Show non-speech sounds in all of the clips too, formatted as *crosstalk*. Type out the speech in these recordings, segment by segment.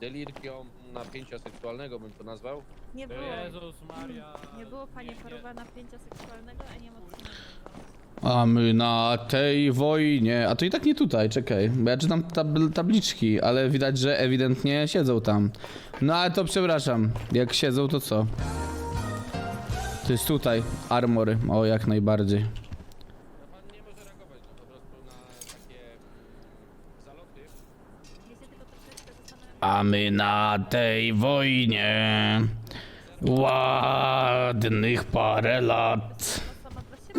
delirkią napięcia seksualnego, bym to nazwał. Nie było, Jezus Maria. *clears throat* nie było panie choroba napięcia seksualnego, a nie emocjonalnego. A my na tej wojnie. A to i tak nie tutaj, czekaj. Bo ja czytam tab- tabliczki, ale widać, że ewidentnie siedzą tam. No ale to przepraszam. Jak siedzą, to co? To jest tutaj. Armory. O, jak najbardziej. No pan nie może reagować no, po prostu na takie mm, zaloty. Wiecie, tylko troszeczkę zastanawiam A my na tej wojnie. Ładnych parę lat.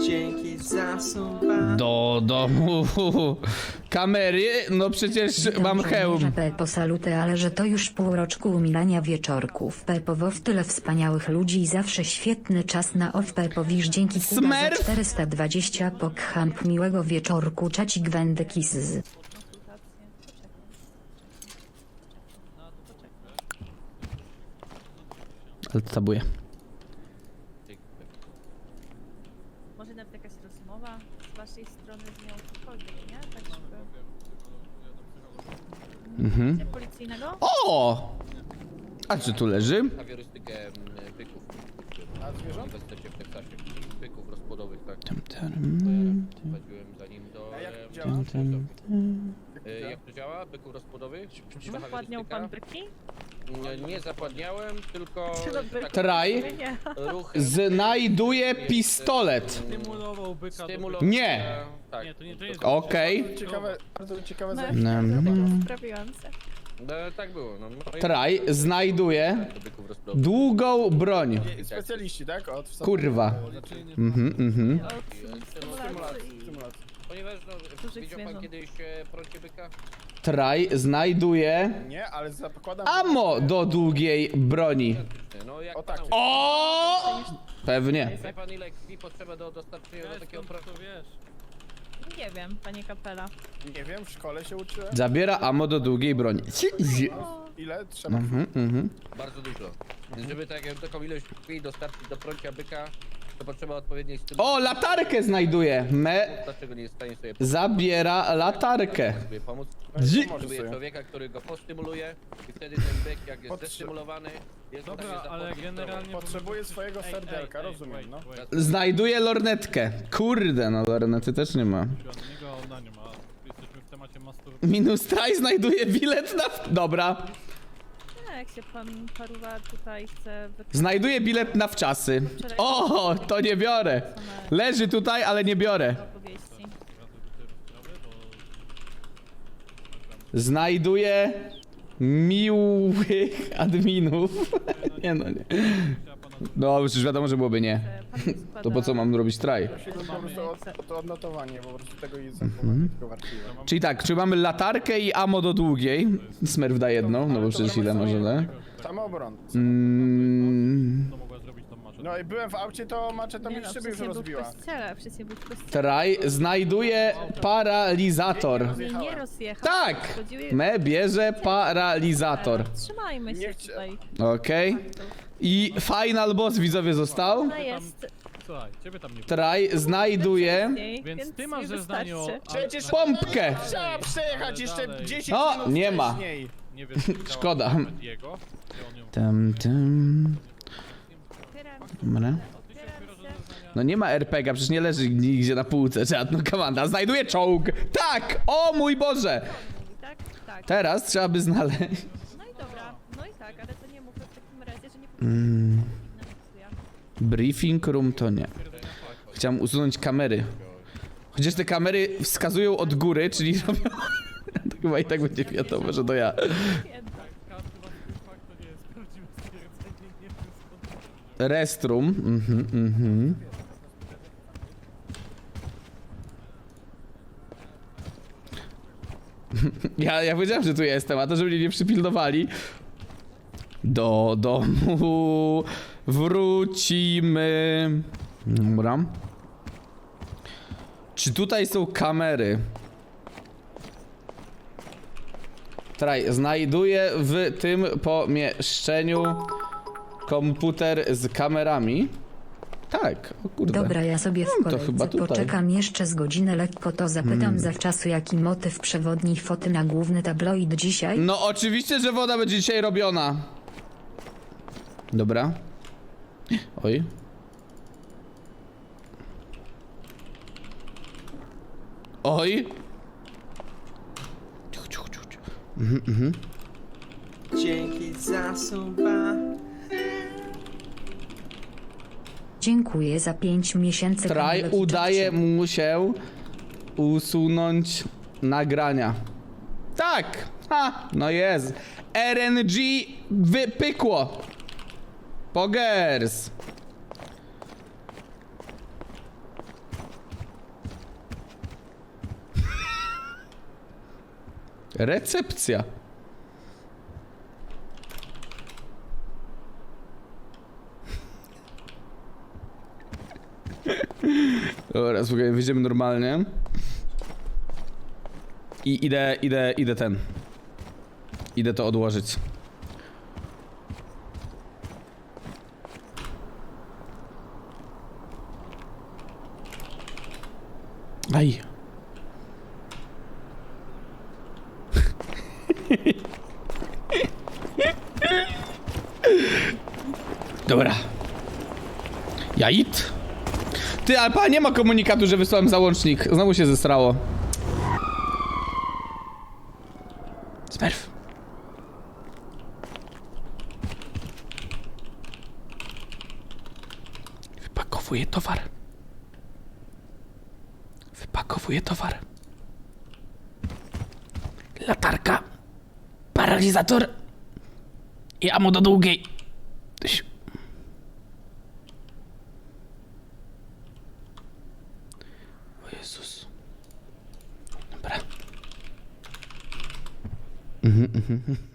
Dzięki za suba. Do domu. Kamery? No przecież mam hełm. Pepo salute, ale że to już pół roczku umilania wieczorków. Pepowo w tyle wspaniałych ludzi i zawsze świetny czas na off Pepowisz dzięki Kuba za Smerf? 420 pokhamp miłego wieczorku czaci gwędy Ale to tabuję. Może nawet jakaś rozmowa z waszej strony z nią cokolwiek, nie? Tak żeby... Mhm. Policyjnego? O! A czy tu leży? Awiorystykę mm, byków. Na Uniwersytecie w Teksasie. Byków rozpłodowych, tak. Tum, tum, Prowadziłem zanim do... A jak działa? E, Jak to działa? Byków rozpłodowych? Zapładniał pan bryki? Nie, nie zapładniałem, tylko... Czy tak, Traj. Nie. ruchy. Znajduje pistolet. Stymulował byka do. Nie. Tak. Nie, to nie- to jest- Okej. Ciekawe, bardzo ciekawe No, zajęcie. Mm. Sprawiłam się. No, tak było. No, no i- Traj znajduje do byków rozpłodowych. długą broń. Specjaliści, tak? Od Kurwa. Mhm, mhm. Od. Ponieważ no, Dużych widział pan zwierząt. kiedyś e, prącie byka? Traj znajduje Nie, ale zakładam... ammo do długiej broni. No jak O, pan, takie. O! Pewnie. Wie pan ile krwi potrzeba do dostarczenia do takiego. Nie wiem, panie kapela. Nie wiem, w szkole się uczyłem. Zabiera ammo do długiej broni. Ile trzeba? Mhm, mhm. Bardzo dużo. Żeby tak, taką ilość krwi dostarczyć do prącia byka, to potrzeba odpowiedniej stymulacji. O, latarkę znajduje. Me Dlaczego nie jest w stanie sobie zabiera latarkę. sobie pomóc? Dzi- Potrzebuje człowieka, który go postymuluje i wtedy ten byk, jak jest Potrze- zestymulowany, jest w Dobra, stanie ale zapobiec generalnie... Potrzebuję swojego Ej, serdelka, ej, ej, rozumiem, wait, no. wait. Znajduje lornetkę. Kurde, no lornety też nie ma. Na niego, ona nie ma. Jesteśmy w temacie masturbacji. Minus traj znajduje bilet na... Dobra. Jak się pan paruwa tutaj chce Znajduje bilet na wczasy. O, to nie biorę. Leży tutaj, ale nie biorę. opowieści. Znajduje miłych adminów. *laughs* Nie no, nie. No, przecież wiadomo, że byłoby nie. *laughs* To po co mam robić po prostu o to odnotowanie po prostu tego i Mhm. zachowanie tego wartliwe. Czyli tak, czy mamy latarkę i ammo do długiej? Smurf da jedną, no bo przecież ile może, nie? Samoobron. Mm, Maczę. No i byłem w aucie, to maczeta mi no, szyby już rozbiła. był traj znajduje paralizator. Nie, nie rozjechał. Tak! Chodziły- Me bierze paralizator. Trzymajmy się Nie chcia- tutaj. Okej. I final boss widzowie został. Jest Słuchaj, ciebie tam nie było. Traj znajduje Więc ty mi masz zeznanie o... Przecież- pompkę. Trzeba przejechać jeszcze dalej. 10 O, minut nie ma. wcześniej. Nie wiesz, czy Szkoda. chciała Jego, i on ją... Tam, tam. Dobra. No nie ma RPG, przecież nie leży nigdzie na półce. Czad, no komanda. Znajduje czołg. Tak! O mój Boże! Tak? Tak. Teraz trzeba by znaleźć. No i dobra, no i tak, ale to nie mówię w takim razie, że nie Mm, briefing room to nie. Chciałem usunąć kamery. Chociaż te kamery wskazują od góry, czyli *laughs* robią... to chyba i tak będzie wiadomo, że to ja. Każdy wasz fakt to nie jest prawdziwe stwierdzenie, nie wiem skąd to wziąć. Restroom. Mhm, mhm. *laughs* Ja, ja powiedziałem, że tu jestem, a to, żeby mnie nie przypilnowali. Do domu wrócimy. Dobra. Czy tutaj są kamery? Traj, znajduję w tym pomieszczeniu komputer z kamerami. Tak, o kurde. Dobra, ja sobie w No, to kolejce chyba tutaj. poczekam jeszcze z godzinę lekko to zapytam Hmm. zawczasu jaki motyw przewodni foty na główny tabloid dzisiaj. No oczywiście, że woda będzie dzisiaj robiona. Dobra. Oj. Oj. Cicho, cicho, cicho. cicho. Dzięki za suba. Dziękuję za 5 miesięcy. Traj udaje mu się usunąć nagrania. Tak! Ha! No jest. RNG wypykło. Pogers. *laughs* Recepcja. Dobra, słuchaj, wyjdziemy normalnie. I idę, idę, idę ten. Idę to odłożyć. Aj. *laughs* Dobra. Ja it. Ty, ale nie ma komunikatu, że wysłałem załącznik. Znowu się zesrało. Smurf. Wypakowuję towar. Wypakowuję towar. Latarka. Paralizator. I amo do długiej. O Jezus. Dobra. Mhm, mhm, mhm.